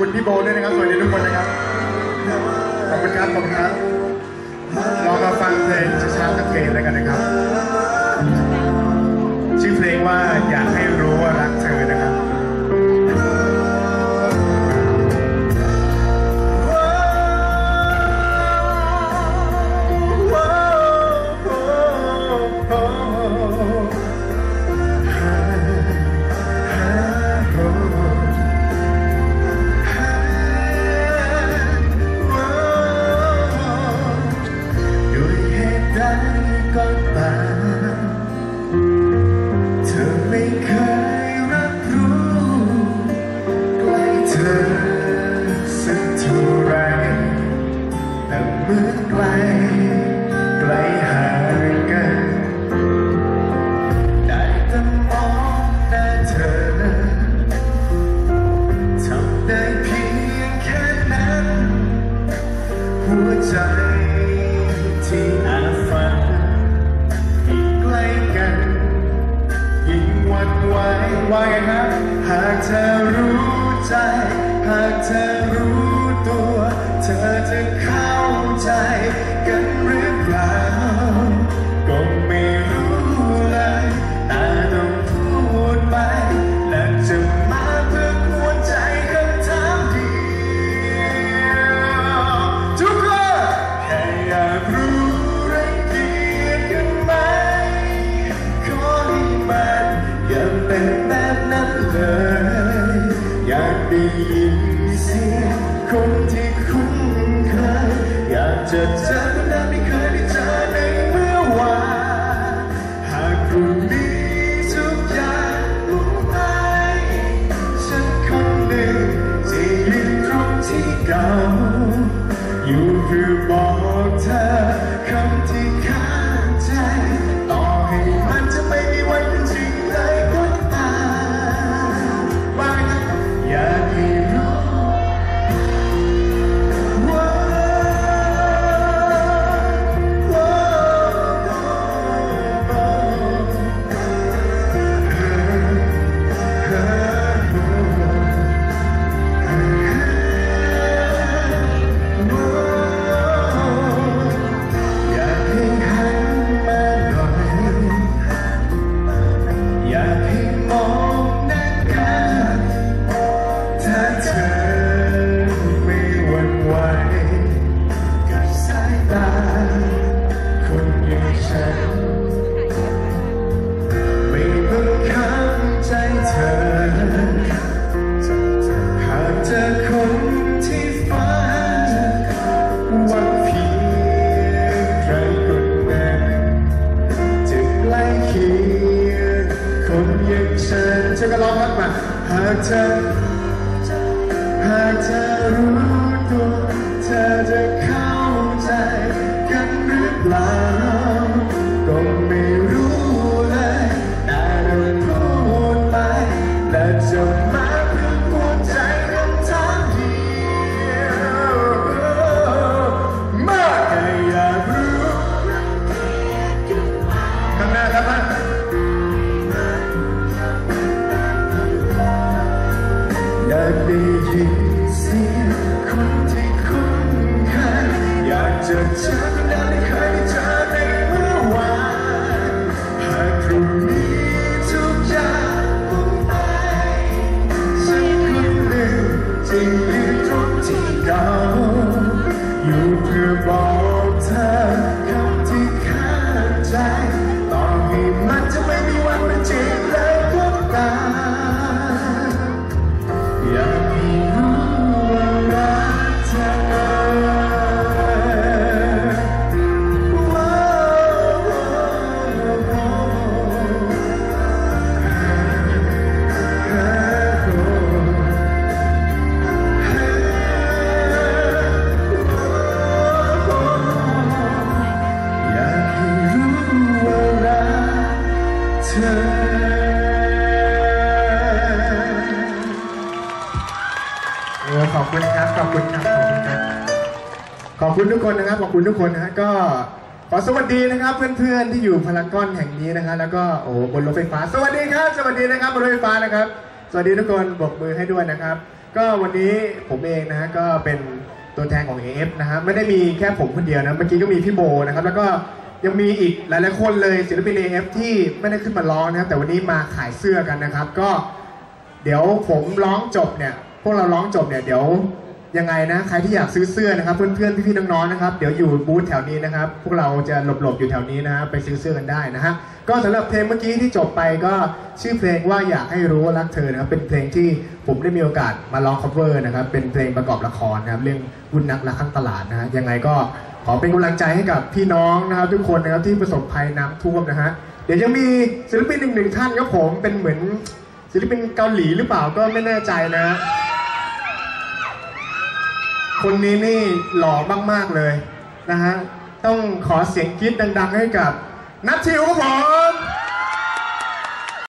คุณพี่โบด้วยนะครับ สวัสดีทุกคนนะครับ ขอบคุณครับ ขอบคุณครับลองมาฟังเพลงช้าๆกับเกย์ล้กันนะครับ ว่าไงนะหากเธอรู้ใจ หากเธอรู้ตัว เธอจะเข้าใจกันหรือ ได้ยินเสียงคนที่คุ้นเคยอยากจะเจอคนนั้ไม่เคยได้เจอในเมื่อวานหากพรุ่งนี้ทุกอย่างลงไปฉันคนหนึ่งจะยืนตรงที่เก่าอยู่เพื่อบอกเธอคำที่ค้า ช่วก็ร้องครับมาหากเธอหากเธอรู้ตัวเธอจะ บอ คุณทุกคนนะครับขอบคุณทุกคนนะฮะก็ขอสวัสดีนะครับ เพื่อนๆที่อยู่พารากอนแห่งนี้นะฮะแล้วก็โอ้บนรถไฟฟ้า สวัสดีครับ สวัสดีนะครับบนรถไฟฟ้านะครับ สวัสดีทุกคนบกมือให้ด้วยนะครับ ก็วันนี้ผมเองนะฮะก็เป็นตัวแทนของ AF นะครับไม่ได้มีแค่ผมคนเดียวนะเมื่อกี้ก็มีพี่โบนะครับแล้วก็ยังมีอีกหลายๆคนเลยศิลปิน AF ที่ไม่ได้ขึ้นมาร้องนะครับแต่วันนี้มาขายเสื้อกันนะครับ ก็ เดี๋ยวผมร้องจบเนี่ยพวกเราร้องจบเนี่ยเดี๋ยว ยังไงนะใครที่อยากซื้อเสื้อนะครับ เพื่อนๆพี่ๆน้องๆนะครับเดี๋ยวอยู่บูธแถวนี้นะครับพวกเราจะหลบๆอยู่แถวนี้นะฮะไปซื้อเสื้อกันได้นะฮะก็สำหรับเพลงเมื่อกี้ที่จบไปก็ชื่อเพลงว่าอยากให้รู้ว่ารักเธอนะครับเป็นเพลงที่ผมได้มีโอกาสมาร้อง cover นะครับเป็นเพลงประกอบละครนะครับเรื่องวุ่นนักรักข้างตลาดนะฮะยังไงก็ขอเป็นกำลังใจให้กับพี่น้องนะครับทุกคนนะครับที่ประสบภัยน้ำท่วมนะฮะเดี๋ยวจะมีศิลปินหนึ่งหนึ่งท่านครับผมเป็นเหมือนศิลปินเกาหลีหรือเปล่าก็ไม่แน่ใจนะ คนนี้นี่หล่อมาก ๆ เลยนะฮะ ต้องขอเสียงกรี๊ดดัง ๆ ให้กับนัทชิวครับผม